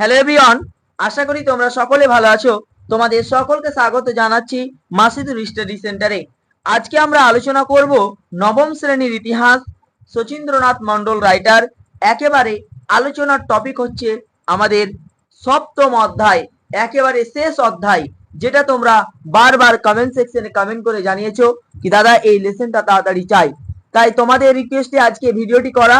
Hello everyone আশা করি তোমরা সকলে ভালো আছো। তোমাদের সকলকে স্বাগত জানাচ্ছি মাসিদুর স্টাডি সেন্টারে। আজকে আমরা আলোচনা করব নবম শ্রেণির ইতিহাস, শচীন্দ্রনাথ মন্ডল রাইটার। একেবারে আলোচনার টপিক হচ্ছে আমাদের সপ্তম অধ্যায়, একেবারে শেষ অধ্যায়, যেটা তোমরা বারবার কমেন্ট সেকশনে কমেন্ট করে জানিয়েছো কি, দাদা, এই লেসনটা তাড়াতাড়ি চাই। তাই তোমাদের রিকোয়েস্টে আজকে ভিডিওটি করা।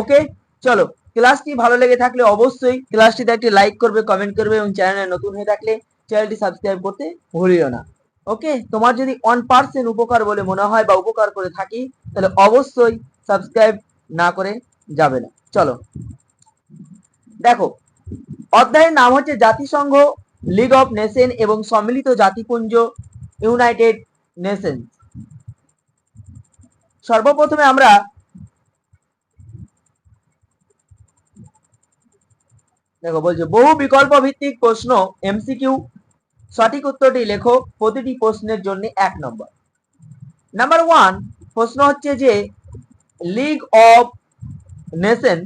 ওকে চলো। ক্লাসটি ভালো লেগে থাকলে অবশ্যই ক্লাসটিতে একটি লাইক করবে কমেন্ট করবে এবং চ্যানেলে নতুন হয়ে থাকলে চ্যানেলটি সাবস্ক্রাইব করতে ভুলিও না। ওকে তোমার যদি ওয়ান পার্সেন্ট উপকার বলে মনে হয় বা উপকার করে থাকি, তাহলে অবশ্যই সাবস্ক্রাইব না করে যাবে না। চলো। দেখো, অধ্যায়ের নাম হচ্ছে জাতিসংঘ লিগ অফ নেশন এবং সম্মিলিত জাতিপুঞ্জ ইউনাইটেড নেশন সর্বপ্রথমে আমরা দেখো, বলছে, বহু বিকল্প ভিত্তিক প্রশ্ন এমসিকিউ সঠিক উত্তরটি লেখো, প্রতিটি প্রশ্নের জন্য এক নম্বর। নাম্বার ওয়ান প্রশ্ন হচ্ছে যে লিগ অফ নেশন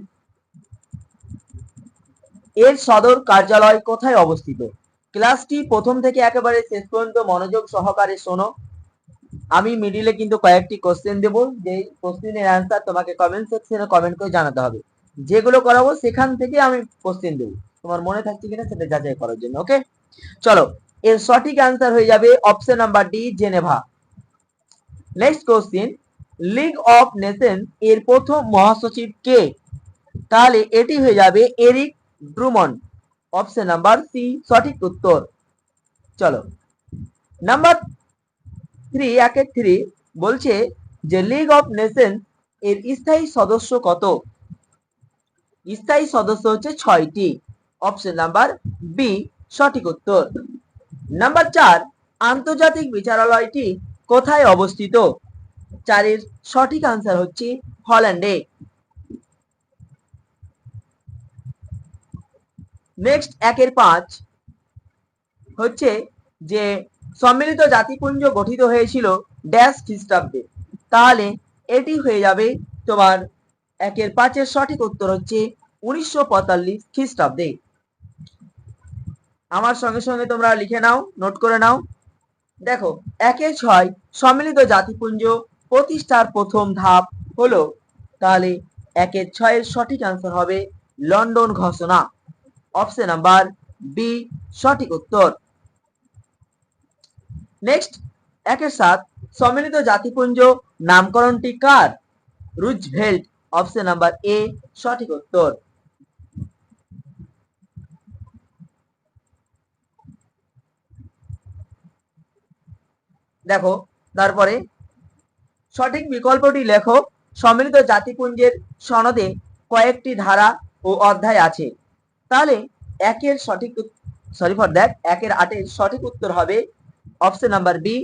এর সদর কার্যালয় কোথায় অবস্থিত? ক্লাসটি প্রথম থেকে একেবারে শেষ পর্যন্ত মনোযোগ সহকারে শোনো। আমি মিডিলে কিন্তু কয়েকটি কোশ্চেন দেবো যে কোশ্চেনের অ্যান্সার তোমাকে কমেন্ট সেকশনে কমেন্ট করে জানাতে হবে। যেগুলো করাবো সেখান থেকে আমি কোশ্চেন দেবো। তোমার মনে থাকছে কিনা সেটা যাচাই করার জন্য ওকে চলো, এর সঠিক অ্যান্সার হয়ে যাবে option number D Geneva. Next question league of nation এর প্রথম মহাসচিব কে? তাহলে এটি হয়ে যাবে Eric Drummond. Option number C সঠিক উত্তর। চলো নাম্বার থ্রি একের থ্রি বলছে যে লিগ অফ নেশন এর স্থায়ী সদস্য কত? স্থায়ী সদস্য হচ্ছে ছয়টি। অপশন নাম্বার বি সঠিক উত্তর। নাম্বার চার, আন্তর্জাতিক বিচারালয়টি কোথায় অবস্থিত? চারের সঠিক আনসার হচ্ছে হল্যান্ডে। নেক্সট একের পাঁচ হচ্ছে যে সম্মিলিত জাতিপুঞ্জ গঠিত হয়েছিল ড্যাশ খ্রিস্টাব্দে। তাহলে এটি হয়ে যাবে তোমার একের পাঁচের সঠিক উত্তর হচ্ছে উনিশশো পঁয়তাল্লিশ খ্রিস্টাব্দে। আমার সঙ্গে সঙ্গে তোমরা লিখে নাও নোট করে নাও। দেখো একে ছয় সম্মিলিত জাতিপুঞ্জ প্রতিষ্ঠার প্রথম ধাপ হলো, তাহলে একের ছয়ের সঠিক আনসার হবে লন্ডন ঘোষণা। অপশন নাম্বার বি সঠিক উত্তর। নেক্সট একের সাত সম্মিলিত জাতিপুঞ্জ নামকরণটি কার? রুজভেল্ট অপশন নাম্বার এ সঠিক উত্তর। দেখো, তারপরে সঠিক বিকল্পটি লেখো। সম্মিলিত জাতিপুঞ্জের সনদে কয়েকটি ধারা ও অধ্যায় আছে। তাহলে একের সঠিক সরি ফর দ্যাট একের আটের সঠিক উত্তর হবে অপশন নাম্বার বি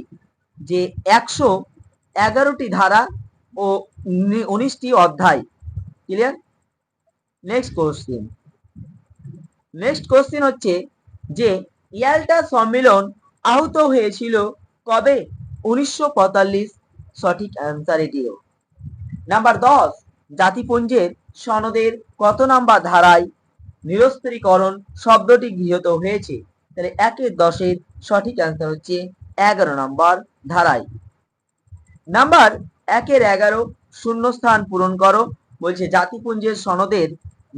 যে একশো এগারোটি ধারা ও উনিশটি অধ্যায়। Clear next question next question হচ্ছে যে, ইয়াল্টা সম্মেলন আহত হয়েছিল কবে? উনিশশো পঁয়তাল্লিশ সঠিক অ্যান্সার এটিও। নাম্বার দশ, জাতিপুঞ্জের সনদের কত নাম্বার ধারায় নিরস্ত্রীকরণ শব্দটি গৃহীত হয়েছে? তাহলে একের দশের সঠিক অ্যান্সার হচ্ছে এগারো নম্বর ধারায়। নাম্বার একের এগারো শূন্যস্থান পূরণ করো। বলছে, জাতিপুঞ্জের সনদের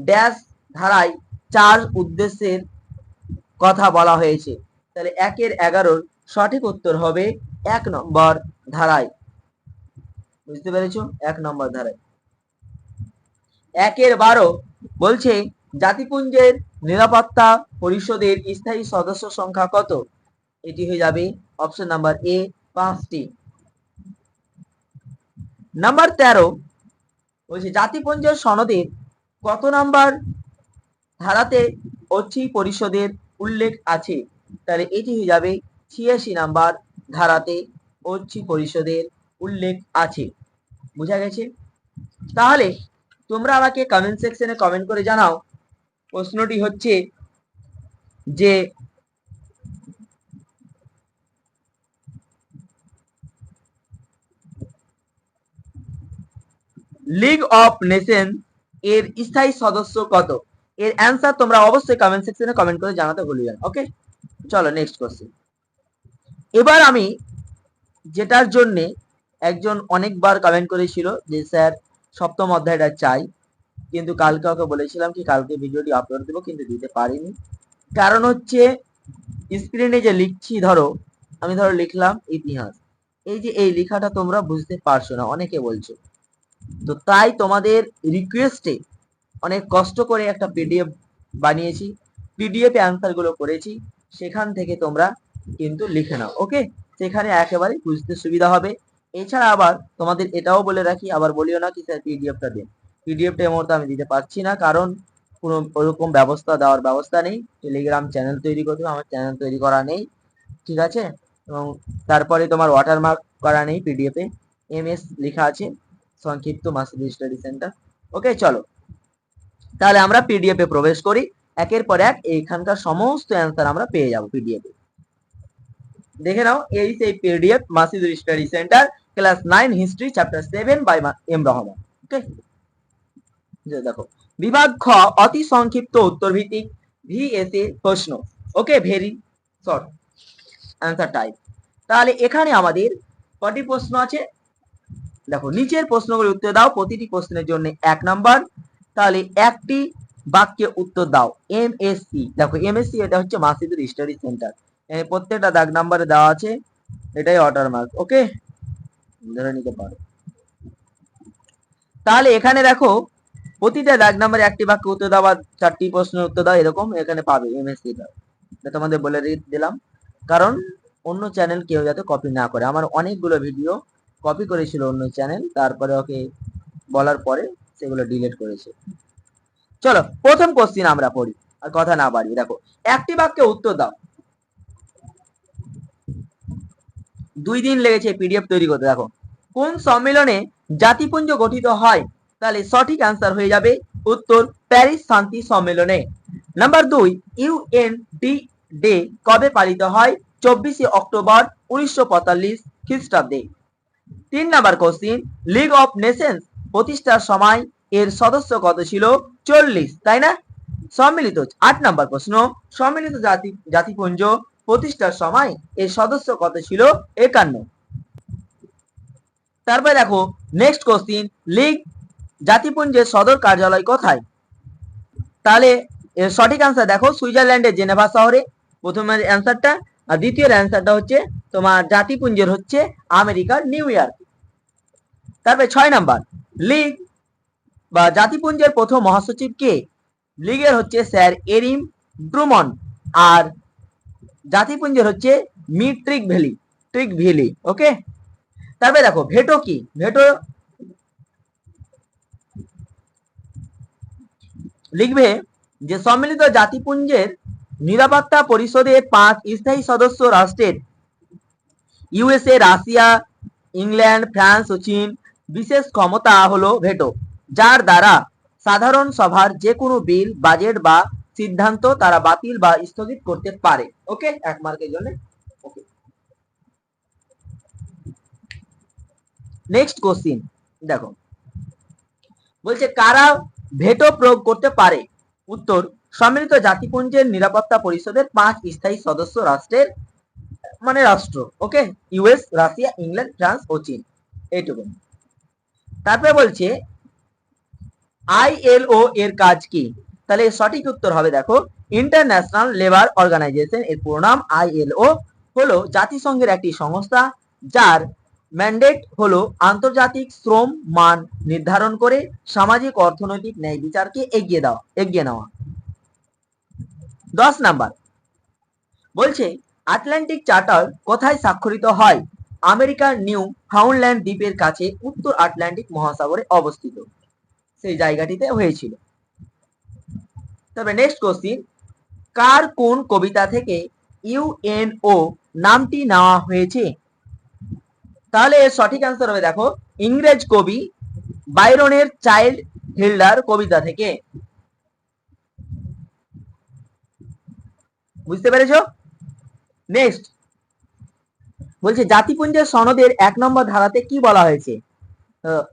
ড্যাশ ধারায় চার উদ্দেশ্যের কথা বলা হয়েছে। তাহলে একের এগারোর সঠিক উত্তর হবে এক নম্বর ধারায়। বুঝতে পেরেছ? এক নম্বর ধারায়। একের বারো বলছে, জাতিপুঞ্জের নিরাপত্তা পরিষদের স্থায়ী সদস্য সংখ্যা কত? এটি হয়ে যাবে অপশন নাম্বার এ পাঁচটি। নাম্বার তেরো, বলছে জাতিপুঞ্জের সনদের কত নাম্বার ধারাতে অচি পরিষদের উল্লেখ আছে? তাহলে এটি হয়ে যাবে ছিয়াশি নাম্বার ধারাতে অচি পরিষদের উল্লেখ আছে। বুঝা গেছে? তাহলে তোমরা আমাকে কমেন্ট সেকশনে কমেন্ট করে জানাও। প্রশ্নটি হচ্ছে যে লিগ অফ নেশন এর স্থায়ী সদস্য কত? এর অ্যান্সার তোমরা অবশ্যই কমেন্ট সেকশনে কমেন্ট করে জানাতে ভুলবে না ওকে চলো নেক্সট কোশ্চেন এবার আমি যেটার জন্য একজন অনেকবার কমেন্ট করেছিল যে, স্যার, সপ্তম অধ্যায়টা চাই। কিন্তু কালকে ওকে বলেছিলাম কি, কালকে ভিডিওটি আপলোড দেবো, কিন্তু দিতে পারিনি। কারণ হচ্ছে স্ক্রিনে যে লিখছি, ধরো, আমি ধরো লিখলাম ইতিহাস। এই যে, এই লেখাটা তোমরা বুঝতে পারছ না, অনেকে বলছো। তো তাই তোমাদের রিকোয়েস্টে অনেক কষ্ট করে একটা পিডিএফ বানিয়েছি। পিডিএফ অ্যান্সারগুলো করেছি। সেখান থেকে তোমরা কিন্তু লিখে নাও ওকে সেখানে একেবারে বুঝতে সুবিধা হবে। এছাড়া আবার তোমাদের এটাও বলে রাখি, আবার বলিও না কি স্যার পিডিএফটা দিন। পিডিএফটা এই মুহূর্তে আমি দিতে পারছি না, কারণ কোনো ওরকম ব্যবস্থা দেওয়ার ব্যবস্থা নেই। টেলিগ্রাম চ্যানেল তৈরি করতে আমার চ্যানেল তৈরি করা নেই, ঠিক আছে? এবং তারপরে তোমার ওয়াটারমার্ক করা নেই পিডিএফ এম এস লেখা আছে। সংক্ষিপ্ত মাসিক স্টাডি সেন্টার ওকে চলো। তাহলে আমরা পিডিএফ এ প্রবেশ করি। একের পর এক এইখানকার সমস্ত অ্যান্সার আমরা পেয়ে যাব পিডিএফ এ। দেখে নাও, এই সেই PDF Masidur study centre class nine history chapter seven by M Rahman okay দেখো, বিভাগ খ, অতি সংক্ষিপ্ত উত্তর ভিত্তিক ভিএসএ প্রশ্ন। Okay very short answer type তাহলে এখানে আমাদের কটি প্রশ্ন আছে? দেখো, নিচের প্রশ্নগুলি উত্তর দাও, প্রতিটি প্রশ্নের জন্য এক নাম্বার। তাহলে একটি বাক্যে উত্তর দাও এম এস সি দেখো এম এস সি এটা হচ্ছে মাসিদুর স্টাডি সেন্টার প্রত্যেকটা দাগ নাম্বারে দেওয়া আছে, এটাই অর্ডার মার্ক ওকে ধরে নিতে পারো। তাহলে এখানে দেখো, প্রতিটা দাগ নাম্বারে একটি বাক্য উত্তর দাও বা চারটি প্রশ্নের উত্তর দাও, এরকম এখানে পাবে এমএসসি দাও এটা তোমাদের বলে দিলাম। কারণ অন্য চ্যানেল কেউ যাতে কপি না করে। আমার অনেকগুলো ভিডিও কপি করেছিল অন্য চ্যানেল তারপরে ওকে বলার পরে সেগুলো ডিলিট করেছে। চলো, প্রথম কোশ্চিন আমরা পড়ি, আর কথা না বাড়িয়ে। দেখো, একটি বাক্যে উত্তর দাও। দুই দিন লেগেছে পিডিএফ তৈরি করতে। দেখো, কোন সম্মেলনে জাতিপুঞ্জ গঠিত হয়? তাহলে সঠিক অ্যান্সার হয়ে যাবে উত্তর প্যারিস শান্তি সম্মেলনে। নাম্বার দুই ইউএন ডি ডে কবে পালিত হয়? চব্বিশে অক্টোবর উনিশশো পঁয়তাল্লিশ খ্রিস্টাব্দে। তিন number question league of nations প্রতিষ্ঠার সময় এর সদস্য কত ছিল? চল্লিশ, তাই না? সম্মিলিত, আট নাম্বার প্রশ্ন, সম্মিলিত জাতি, জাতিপুঞ্জ প্রতিষ্ঠার সময় এর সদস্য কত ছিল? একান্ন। তারপরে দেখো নেক্সট কোশ্চিন লিগ জাতিপুঞ্জের সদর কার্যালয় কোথায়? তাহলে, এর সঠিক অ্যান্সার দেখো, সুইজারল্যান্ডের জেনেভা শহরে। প্রথমের অ্যান্সারটা আর দ্বিতীয় অ্যান্সারটা হচ্ছে তোমার জাতিপুঞ্জের হচ্ছে আমেরিকার নিউ ইয়র্ক তারপরে ছয় নাম্বার, লিগ বা জাতিপুঞ্জের প্রথম মহাসচিব কে? লিগের হচ্ছে স্যার এরিম ড্রুমন আর জাতিপুঞ্জের হচ্ছে me Trygve Lie Trygve Lie okay? তারপরে দেখো, ভেটো কি? ভেটো লিখবে যে সম্মিলিত জাতিপুঞ্জের নিরাপত্তা পরিষদের পাঁচ স্থায়ী সদস্য রাষ্ট্রের ইউএসএ রাশিয়া ইংল্যান্ড ফ্রান্স ও চীন বিশেষ ক্ষমতা হলো ভেটো, যার দ্বারা সাধারণ সভার যে কোনো বিল, বাজেট বা সিদ্ধান্ত তারা বাতিল বা স্থগিত করতে পারে। ওকে? এক মার্কের জন্য। নেক্সট কোশ্চিন দেখো। বলছে, কারা ভেটো প্রয়োগ করতে পারে? উত্তর, সম্মিলিত জাতিপুঞ্জের নিরাপত্তা পরিষদের পাঁচ স্থায়ী সদস্য রাষ্ট্রের মানে রাষ্ট্র okay US Russia England France ও চীন, এইটুকু। তারপরে বলছে আইএলও এর কাজ কি? তাহলে সঠিক উত্তর হবে, দেখো ইন্টারন্যাশনাল লেবার অর্গানাইজেশন এর পুরো নাম আইএলও হলো জাতিসংঘের একটি সংস্থা যার ম্যান্ডেট হলো আন্তর্জাতিক শ্রম মান নির্ধারণ করে সামাজিক, অর্থনৈতিক ন্যায় বিচারকে এগিয়ে দেওয়া, এগিয়ে নেওয়া। দশ নাম্বার, বলছে আটলান্টিক চার্টার কোথায় স্বাক্ষরিত হয়? আমেরিকার নিউ ফাউন্ডল্যান্ড দ্বীপের কাছে উত্তর আটলান্টিক মহাসাগরে অবস্থিত। সেই জায়গাটিতে হয়েছিল। তবে নেক্সট কোশ্চিন কার কোন কবিতা থেকে ইউএনও নামটি নেওয়া হয়েছে? তাহলে এর সঠিক অ্যান্সার হবে দেখো, ইংরেজ কবি বাইরনের চাইল্ড হিল্ডার কবিতা থেকে। বুঝতে পেরেছ? নেক্সট বলছে, জাতিপুঞ্জের সনদের এক নম্বর ধারাতে কি বলা হয়েছে?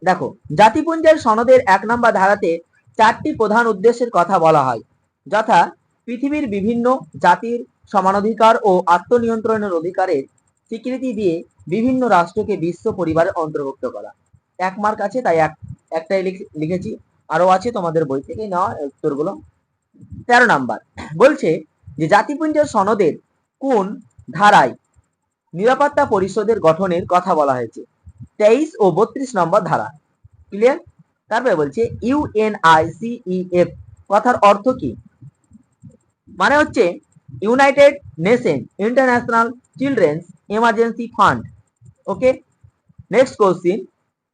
দেখো, জাতিপুঞ্জের সনদের এক নম্বর ধারাতে চারটি প্রধান উদ্দেশ্যের কথা বলা হয়। যথা, পৃথিবীর বিভিন্ন জাতির সমানাধিকার ও আত্মনিয়ন্ত্রণের অধিকারের স্বীকৃতি দিয়ে বিভিন্ন রাষ্ট্রকে বিশ্ব পরিবারে অন্তর্ভুক্ত করা। এক মার্ক আছে, তাই এক, একটাই লিখ- লিখেছি। আরও আছে তোমাদের বই থেকে নেওয়া উত্তরগুলো। তেরো নাম্বার। বলছে যে, জাতিপুঞ্জের সনদের কোন ধারায় নিরাপত্তা পরিষদের গঠনের কথা বলা হয়েছে? তেইশ ও বত্রিশ নম্বর ধারা। ক্লিয়ার তারপরে বলছে ইউএনআইসিইএফ কথার অর্থ কি? মানে হচ্ছে United Nation International Children's Emergency Fund. Okay? Next question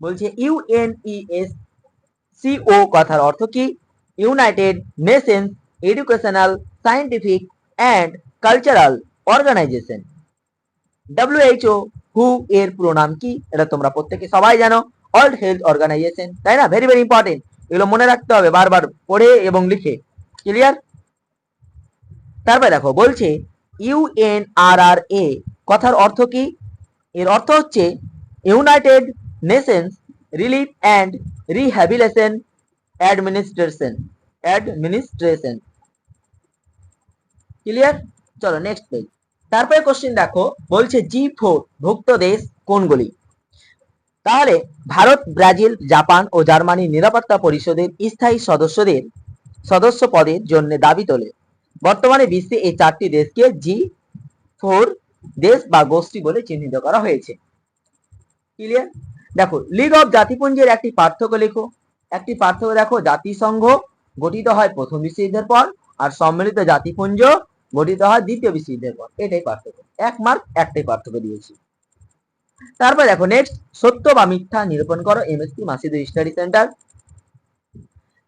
বলছে ইউএনইএস সিও কথার অর্থ কি? United Nations Educational Scientific and Cultural Organisation WHO হু এর পুরো নাম কি, এটা তোমরা প্রত্যেকে সবাই জানো। ওয়ার্ল্ড হেলথ অর্গানাইজেশন তাই না? ভেরি ভেরি ইম্পর্টেন্ট এগুলো মনে রাখতে হবে, বারবার পড়ে এবং লিখে। ক্লিয়ার তারপরে দেখো, বলছে ইউএনআরআরএ কথার অর্থ কি? এর অর্থ হচ্ছে United Nations Relief and Rehabilitation Administration Administration clear চলো নেক্সট পেজ তারপরে কোশ্চেন দেখো, বলছে জি ফোর ভুক্ত দেশ কোনগুলি? তাহলে ভারত, ব্রাজিল, জাপান ও জার্মানির নিরাপত্তা পরিষদের স্থায়ী সদস্যদের সদস্য পদের জন্য দাবি তোলে। বর্তমানে বিশ্বে এই চারটি দেশকে জি ফোর দেশ বা গোষ্ঠী বলে চিহ্নিত করা হয়েছে। ক্লিয়ার দেখো লিগ অফ জাতিপুঞ্জের একটি পার্থক্য লেখো। একটি পার্থক্য দেখো, জাতিসংঘ গঠিত হয় প্রথম বিশ্বযুদ্ধের পর, আর সম্মিলিত জাতিপুঞ্জ গঠিত হয় দ্বিতীয় বিশ্বযুদ্ধের পর। এটাই পার্থক্য। এক মার্ক একটাই পার্থক্য দিয়েছি। তারপর দেখো নেক্সট সত্য বা মিথ্যা নিরূপণ করো এমএসপি মাসিদুর স্টাডি সেন্টার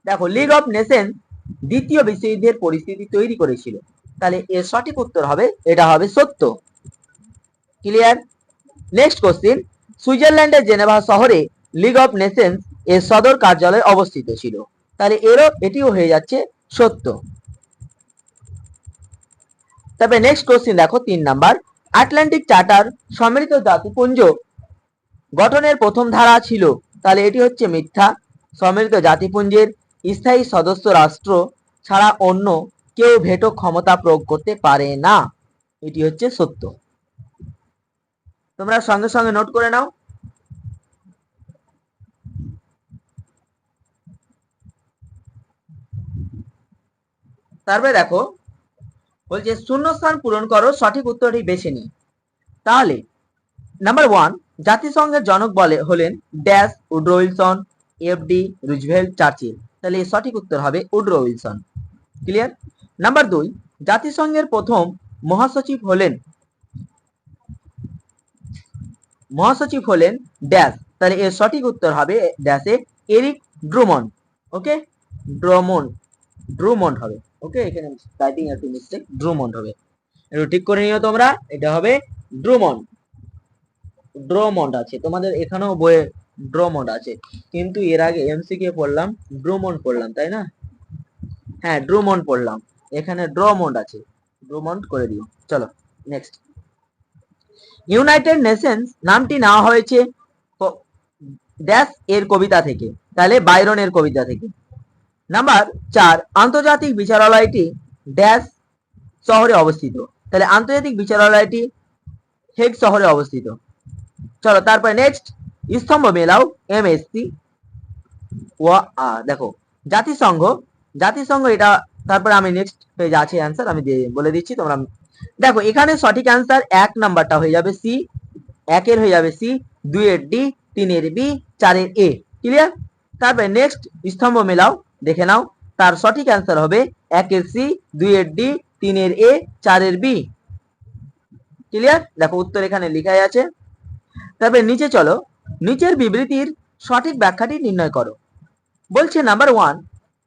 দেখো লিগ অফ নেশন দ্বিতীয় বিশ্বযুদ্ধের পরিস্থিতি তৈরি করেছিল। তাহলে এর সঠিক উত্তর হবে, এটা হবে সত্য। ক্লিয়ার নেক্সট কোশ্চিন সুইজারল্যান্ডের জেনেভা শহরে লিগ অফ নেশনস এর সদর কার্যালয় অবস্থিত ছিল। তাহলে এরও, এটিও হয়ে যাচ্ছে সত্য। তবে নেক্সট কোশ্চিন দেখো তিন নাম্বার। আটলান্টিক চার্টার সম্মিলিত জাতিপুঞ্জ গঠনের প্রথম ধারা ছিল, তাহলে এটি হচ্ছে মিথ্যা। সম্মিলিত জাতিপুঞ্জের স্থায়ী সদস্য রাষ্ট্র ছাড়া অন্য কেউ ভেটো ক্ষমতা প্রয়োগ করতে পারে না। এটি হচ্ছে সত্য। তোমরা সঙ্গে সঙ্গে নোট করে নাও। তারপরে দেখো বলছে, শূন্যস্থান পূরণ করো, সঠিক উত্তরটি বেছে নি তাহলে নাম্বার ওয়ান জাতিসংঘের জনক বলে, হলেন dash Woodrow Wilson FD Roosevelt Churchill. তাহলে সঠিক উত্তর হবে উড্রো উইলসন। ক্লিয়ার নাম্বার দুই, জাতিসংঘের প্রথম মহাসচিব হলেন মহাসচিব হলেন ড্যাশ। তাহলে এর সঠিক উত্তর হবে ড্যাশে Eric Drummond okay? Drummond Drummond হবে। ওকে এখানে টাইপিং একটু মিস্টেক ড্রুমন্ড হবে। একটু ঠিক করে নিও তোমরা। এটা হবে ড্রুমন্ড ড্রোমন্ড আছে। তোমাদের এখানেও বইয়ে ড্রোমন্ড আছে। কিন্তু এর আগে এমসিকে পড়লাম ড্রুমন্ড পড়লাম, তাই না? হ্যাঁ ড্রুমন্ড পড়লাম। এখানে ড্রোমন্ড আছে। ড্রুমন্ড করে দিও। চলো নেক্সট ইউনাইটেড নেশনস নামটি নেওয়া হয়েছে ড্যাশ এর কবিতা থেকে। তাহলে বাইরনের কবিতা থেকে। নাম্বার চার, আন্তর্জাতিক বিচারালয়টি ড্যাশ শহরে অবস্থিত। তাহলে আন্তর্জাতিক বিচারালয়টি হেগ শহরে অবস্থিত। চলো, তারপরে নেক্সট স্তম্ভ মেলাও এম এমএসসি ও আ, দেখো, জাতিসংঘ জাতিসংঘ এটা, তারপরে আমি নেক্সট পেজ আছে অ্যান্সার আমি দিয়ে বলে দিচ্ছি, তোমরা দেখো, এখানে সঠিক অ্যান্সার এক নাম্বারটা হয়ে যাবে সি একের হয়ে যাবে সি দুইয়ের ডি তিনের বি চারের এ ক্লিয়ার তারপরে নেক্সট স্তম্ভ মেলাও দেখে নাও, তার সঠিক অ্যান্সার হবে একের সি, দুইয়ের ডি, তিনের এ, চারের বি। ক্লিয়ার দেখো উত্তর এখানে লেখাই আছে। তবে নিচে চলো, নিচের বিবৃতির সঠিক ব্যাখ্যাটি নির্ণয় করো। বলছে নাম্বার ওয়ান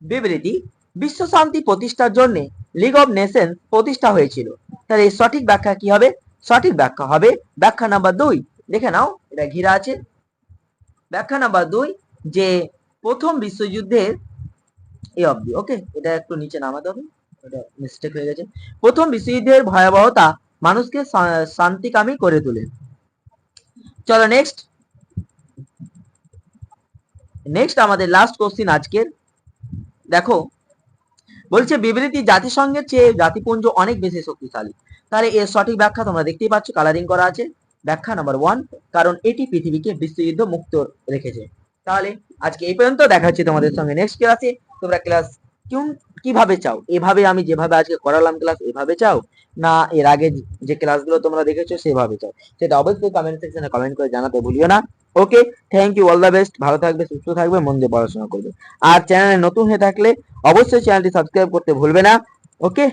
বিবৃতি, বিশ্ব শান্তি প্রতিষ্ঠার জন্য লিগ অফ নেশন প্রতিষ্ঠা হয়েছিল। তাহলে এর সঠিক ব্যাখ্যা কি হবে? সঠিক ব্যাখ্যা হবে ব্যাখ্যা নাম্বার দুই। দেখে নাও, এটা ঘিরা আছে। ব্যাখ্যা নাম্বার দুই, যে প্রথম বিশ্বযুদ্ধের এই অবধি ওকে এটা একটু নিচে নামাতে হবে, এটা মিস্টেক হয়ে গেছে। প্রথম বিশ্বযুদ্ধের ভয়াবহতা মানুষকে শান্তিকামী করে তোলে। চলো নেক্সট নেক্সট আমাদের লাস্ট কোশ্চিন আজকের। দেখো, বলছে বিবৃতি জাতিসংঘের চেয়ে জাতিপুঞ্জ অনেক বেশি শক্তিশালী। তাহলে এর সঠিক ব্যাখ্যা তোমরা দেখতেই পাচ্ছ কালারিং করা আছে। ব্যাখ্যা নাম্বার ওয়ান কারণ এটি পৃথিবীকে বিশ্বযুদ্ধ মুক্ত রেখেছে। তাহলে আজকে এই পর্যন্ত দেখা হচ্ছে তোমাদের সঙ্গে নেক্সট ক্লাসে তোমরা ক্লাস কিউ কীভাবে চাও? এভাবে আমি যেভাবে আজকে করালাম ক্লাস এভাবে চাও? না, এর আগে যে ক্লাসগুলো তোমরা দেখেছ, সেভাবে চাও। সেটা অবশ্যই কমেন্ট সেকশনে কমেন্ট করে জানাতে ভুলিও না। Okay thank you all the best ভালো থাকবে, সুস্থ থাকবে, মন দিয়ে পড়াশোনা করবে। আর চ্যানেলে নতুন হয়ে থাকলে অবশ্যই চ্যানেলটি সাবস্ক্রাইব করতে ভুলবে না। ওকে